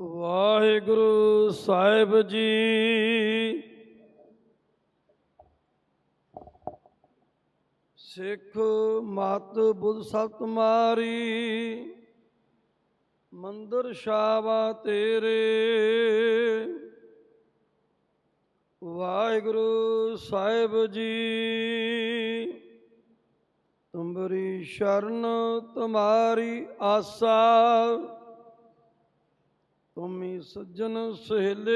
ਵਾਹਿਗੁਰੂ ਸਾਹਿਬ ਜੀ। ਸਿੱਖ ਮਤ ਬੁੱਧ ਸਤ ਮਾਰੀ, ਮੰਦਰ ਸ਼ਾਵਾ ਤੇਰੇ। ਵਾਹਿਗੁਰੂ ਸਾਹਿਬ ਜੀ ਤੁਮਰੀ ਸ਼ਰਨ ਤੁਮਾਰੀ ਆਸਾ। ਤੁਮੀ ਸੱਜਣ ਸਹੇਲੇ।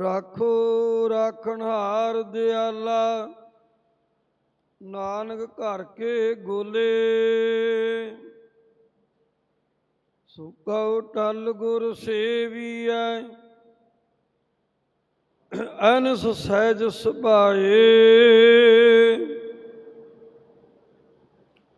ਰਾਖੋ ਰਾਖਣਹਾਰ ਦਿਆਲਾ, ਨਾਨਕ ਘਰ ਕੇ ਗੋਲੇ। ਸੁਕਉ ਟਲ ਗੁਰ ਸੇਵੀਐ, ਅਨਸ ਸਹਿਜ ਸੁਭਾਏ।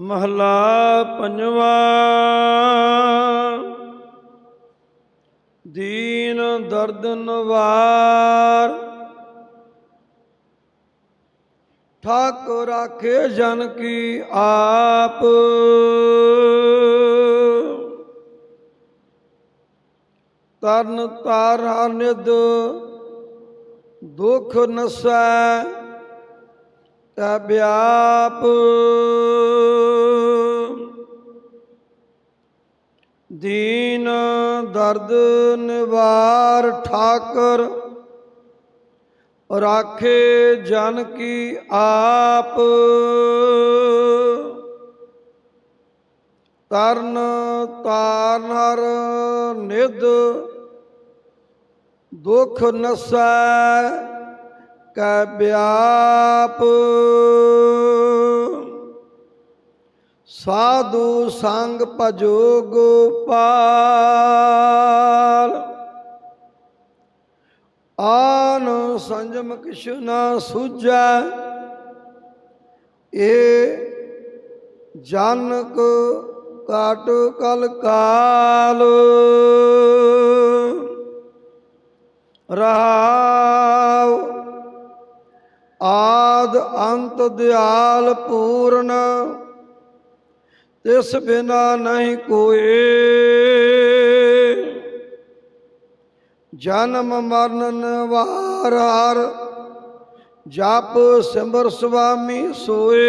ਮਹਲਾ ਪੰਜਵਾ। ਦੀਨ ਦਰਦ ਨਵਾਰ। ਠਾਕੁਰ ਰਾਖੇ ਜਨ ਕੀ ਆਪ। ਤਰਨ ਤਾਰਾ ਨਿਦ ਦੁਖ ਨਸੈ। ਤੈ ਵਿਆਪ ਦੀਨ, ਦਰਦ, ਨਿਵਾਰ, ਠਾਕਰ, ਰਾਖੇ ਜਨ ਕੀ ਆਪ। ਤਰਨ ਤਾਰਨ ਹਰ ਨਿਧ, ਦੁਖ ਨਸੈ ਕੈ ਵਿਆਪ ਸਾਧੂ ਸੰਗ ਭਜੋ ਗੋਪਾਲ। ਆਨ ਸੰਜਮ ਕਿਛ ਨਾ ਸੂਝੈ। ਏ ਜਨਕ ਕਾਟ ਕਲ ਕਾਲ। ਰਹਾਉ ਆਦ ਅੰਤ ਦਿਆਲ ਪੂਰਨ, ਤਿਸ ਬਿਨਾ ਨਹੀਂ ਕੋਏ ਜਨਮ ਮਰਨ ਨਿਵਾਰ ਹਰ, ਜਪ ਸਿਮਰ ਸੁਆਮੀ ਸੋਏ।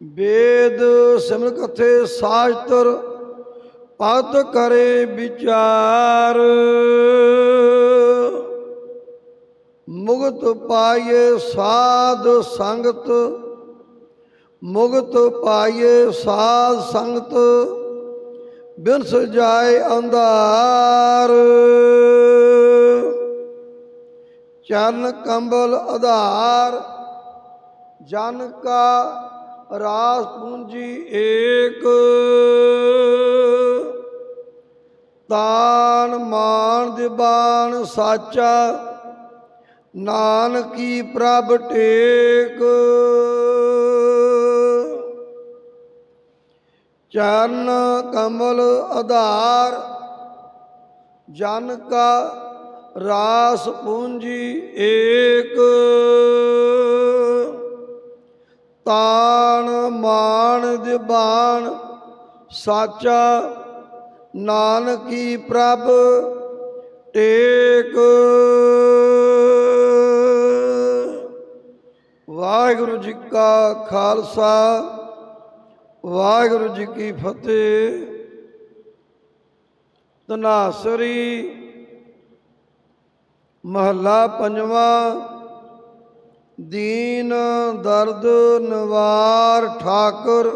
ਵੇਦ ਸਿਮਰ ਕਥੇ ਸਾਜਤਰ, ਪਤ ਕਰੇ ਵਿਚਾਰ। ਮੁਗਤ ਪਾਏ ਸਾਧ ਸੰਗਤ, ਮੁਗਤ ਪਾਈਏ ਸਾਧ ਸੰਗਤ, ਬਿਨਸ ਜਾਏ ਅੰਧਾਰ। ਚਰਨ ਕੰਬਲ ਆਧਾਰ, ਜਨ ਕਾ ਰਾਸ ਪੂੰਜੀ ਏਕ। ਤਾਨ ਮਾਨ ਦਿਬਾਨ ਸਾਚਾ ਨਾਨਕੀ ਪ੍ਰਭ ਟੇਕ। ਚਰਨ ਕਮਲ ਆਧਾਰ, ਜਨ ਕਾ ਰਾਸ ਪੂੰਜੀ ਏਕ। ਤਾਣ ਮਾਨ ਦਿਬਾਨ ਸਾਚਾ ਨਾਨਕੀ ਪ੍ਰਭ ਟੇਕ। ਵਾਹਿਗੁਰੂ ਜੀ ਕਾ ਖਾਲਸਾ, ਵਾਹਿਗੁਰੂ ਜੀ ਕੀ ਫਤਿਹ। ਤਨਾਸਰੀ ਮਹੱਲਾ ਪੰਜਵਾਂ, ਦੀਨ ਦਰਦ ਨਿਵਾਰ ਠਾਕੁਰ,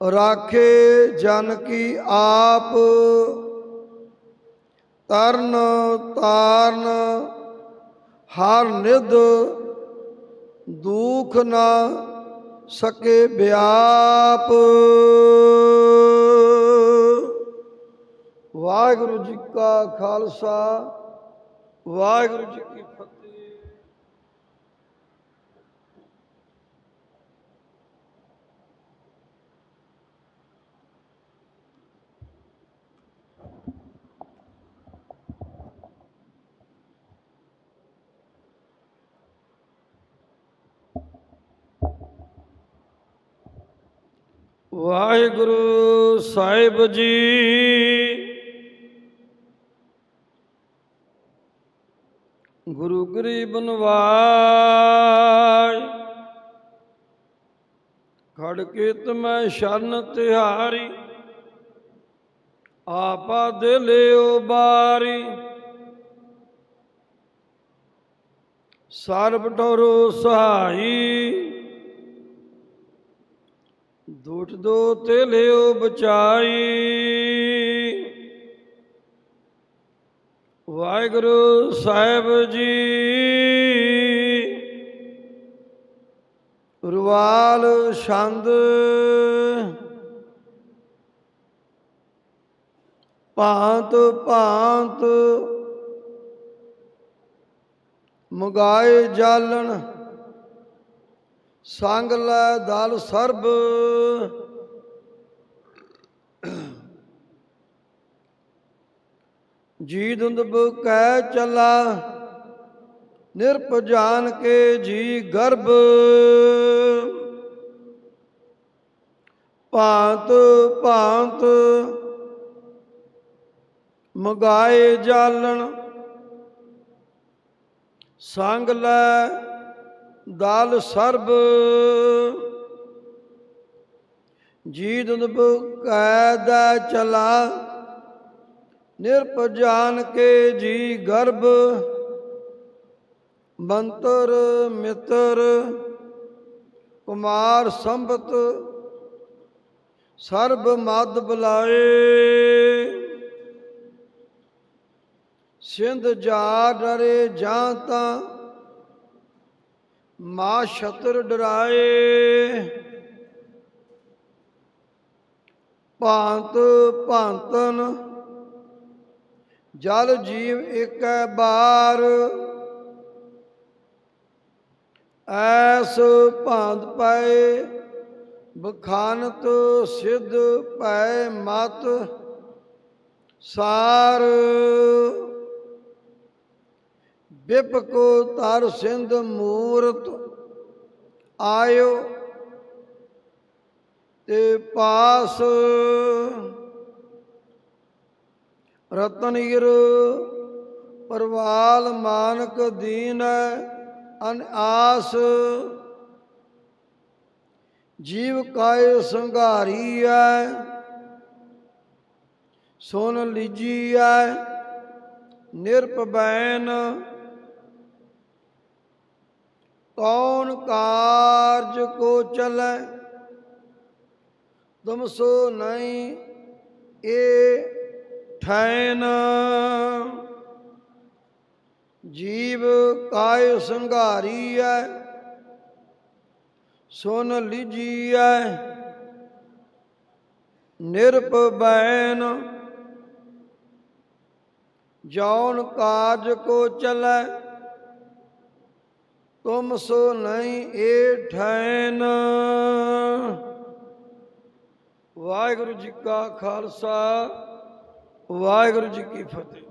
ਰਾਖੇ ਜਨ ਕੀ ਆਪ, ਤਰਨ ਤਾਰਨ, ਹਰ ਨਿਧ ਦੁਖ ਨਾ ਸਕੇ ਵਿਆਪ। ਵਾਹਿਗੁਰੂ ਜੀ ਕਾ ਖਾਲਸਾ ਵਾਹਿਗੁਰੂ ਜੀ ਕੀ ਵਾਹਿਗੁਰੂ ਸਾਹਿਬ ਜੀ। ਗੁਰੂ ਗਰੀਬ ਨਵਾਜ। ਖੜ ਕੇ ਮੈਂ ਸ਼ਰਨ ਤਿਹਾਰੀ। ਆਪਾ ਦੇ ਲਿਓ ਬਾਰੀ। ਸਰਬ ਠੋਰੋ ਸਹਾਈ। ਦੂਟ ਤੇ ਲਿਓ ਬਚਾਈ। ਵਾਹਿਗੁਰੂ ਸਾਹਿਬ ਜੀ ਰੁਵਾਲ ਛੰਦ ਭਾਂਤ ਭਾਂਤ ਮੰਗਾਏ ਜਾਲਣ। ਸੰਗ ਲੈ ਦਲ ਸਰਬ। ਜੀ ਦੁੰਦਬ ਕਹਿ ਚਲਾ ਨਿਰਪ ਜਾਨ ਕੇ ਜੀ ਗਰਭ ਭਾਂਤ ਭਾਂਤ ਮਗਾਏ ਜਾਲਣ, ਸੰਗ ਲੈ ਦਲ ਸਰਬ। ਜੀ ਦੁੰਦਬ ਕੈਦਾ ਚਲਾ ਨਿਰਪ ਜਾਨ ਕੇ ਜੀ ਗਰਭ ਮੰਤਰ ਮਿੱਤਰ, ਕੁਮਾਰ ਸੰਬਤ, ਸਰਬ ਮਦ ਬੁਲਾਏ। ਸਿੰਧ ਜਾ ਡਰੇ ਜਾਂ ਤਾਂ ਮਾ ਛਤਰ ਡਰਾਏ, ਭਾਂਤ ਭਾਂਤਨ, ਜਲ ਜੀਵ ਏਕੈ ਬਾਰ। ਐਸ ਭਾਂਤ ਪਏ, ਬਖਾਨਤ ਸਿੱਧ ਪੈ ਮਤ, ਸਾਰ ਬਿਪ ਕੋ ਤਰ ਸਿੰਧ ਮੂਰਤ ਆਇਓ ਤੇ ਪਾਸ ਰਤਨਗਿਰ ਪਰਵਾਲ ਮਾਨਕ ਦੀਨ ਅਨ ਆਸ। ਜੀਵ ਕਾਇ ਸੰਘਾਰੀ ਐ, ਸੁਨ ਲੀਜੀ ਐ, ਨਿਰਪਬੈਨ ਕੌਣ ਕਾਰਜ ਕੋ ਚਲੈ? ਤੁਮ ਸੋ ਨਹੀਂ ਏ ਠੈਨ ਜੀਵ ਕਾਇ ਸੰਘਾਰੀ ਐ ਸੁਨ ਲੀਜੀ ਐ ਨਿਰਪਬੈਨ ਜੌਨ ਕਾਜ ਕੋ ਚਲੈ। ਤੁਮ ਸੋ ਨਹੀਂ ਏ ਠੈਨ ਵਾਹਿਗੁਰੂ ਜੀ ਕਾ ਖਾਲਸਾ ਵਾਹਿਗੁਰੂ ਜੀ ਕੀ ਫਤਿਹ।